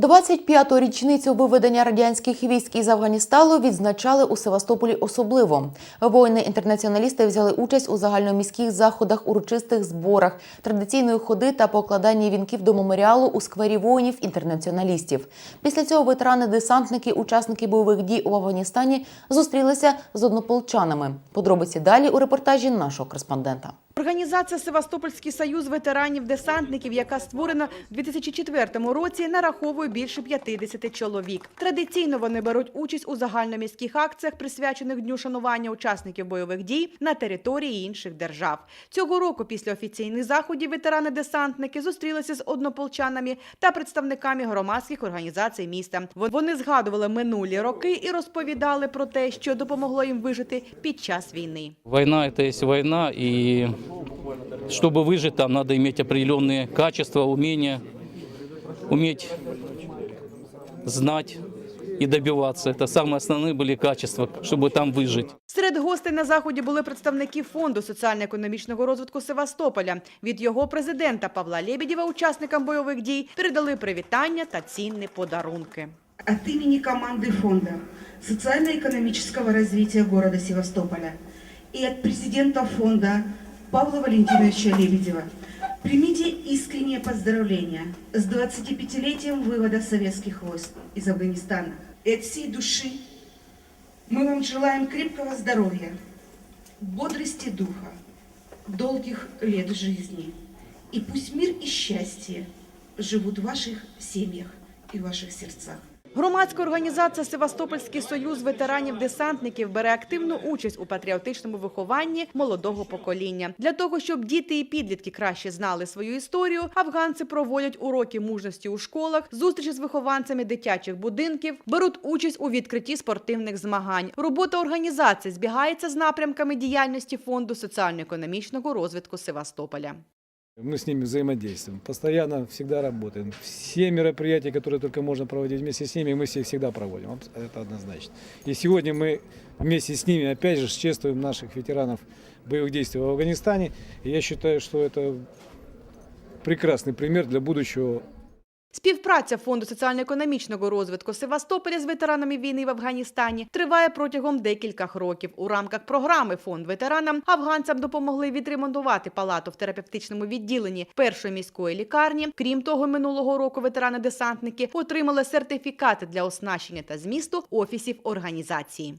25-ту річницю виведення радянських військ із Афганістану відзначали у Севастополі особливо. Воїни-інтернаціоналісти взяли участь у загальноміських заходах, урочистих зборах, традиційної ходи та покладанні вінків до меморіалу у сквері воїнів-інтернаціоналістів. Після цього ветерани-десантники, учасники бойових дій у Афганістані зустрілися з однополчанами. Подробиці далі у репортажі нашого кореспондента. Організація Севастопольський союз ветеранів-десантників, яка створена у 2004 році, нараховує більше 50 чоловік. Традиційно вони беруть участь у загальноміських акціях, присвячених дню шанування учасників бойових дій на території інших держав. Цього року, після офіційних заходів, ветерани-десантники зустрілися з однополчанами та представниками громадських організацій міста. Вони згадували минулі роки і розповідали про те, що допомогло їм вижити під час війни. Это есть война, и чтобы выжить, там надо иметь определенные качества, умения, уметь знать и добиваться. Это самые основные были качества, чтобы там выжить. Серед гостей на заході були представники фонду соціально-економічного розвитку Севастополя. Від його президента Павла Лебедєва учасникам бойових дій передали привітання та цінні подарунки. От имени команды Фонда социально-экономического развития города Севастополя и от президента фонда Павла Валентиновича Лебедева примите искреннее поздравления с 25-летием вывода советских войск из Афганистана. И от всей души мы вам желаем крепкого здоровья, бодрости духа, долгих лет жизни. И пусть мир и счастье живут в ваших семьях и в ваших сердцах. Громадська організація Севастопольський союз ветеранів-десантників бере активну участь у патріотичному вихованні молодого покоління. Для того, щоб діти і підлітки краще знали свою історію, афганці проводять уроки мужності у школах, зустрічі з вихованцями дитячих будинків, беруть участь у відкритті спортивних змагань. Робота організації збігається з напрямками діяльності фонду соціально-економічного розвитку Севастополя. Мы с ними взаимодействуем, постоянно всегда работаем. Все мероприятия, которые только можно проводить вместе с ними, мы все всегда проводим, это однозначно. И сегодня мы вместе с ними, опять же, чествуем наших ветеранов боевых действий в Афганистане. И я считаю, что это прекрасный пример для будущего Співпраця фонду соціально-економічного розвитку Севастополя з ветеранами війни в Афганістані триває протягом декількох років. У рамках програми фонд ветеранам афганцям допомогли відремонтувати палату в терапевтичному відділенні першої міської лікарні. Крім того, минулого року ветерани-десантники отримали сертифікати для оснащення та змісту офісів організації.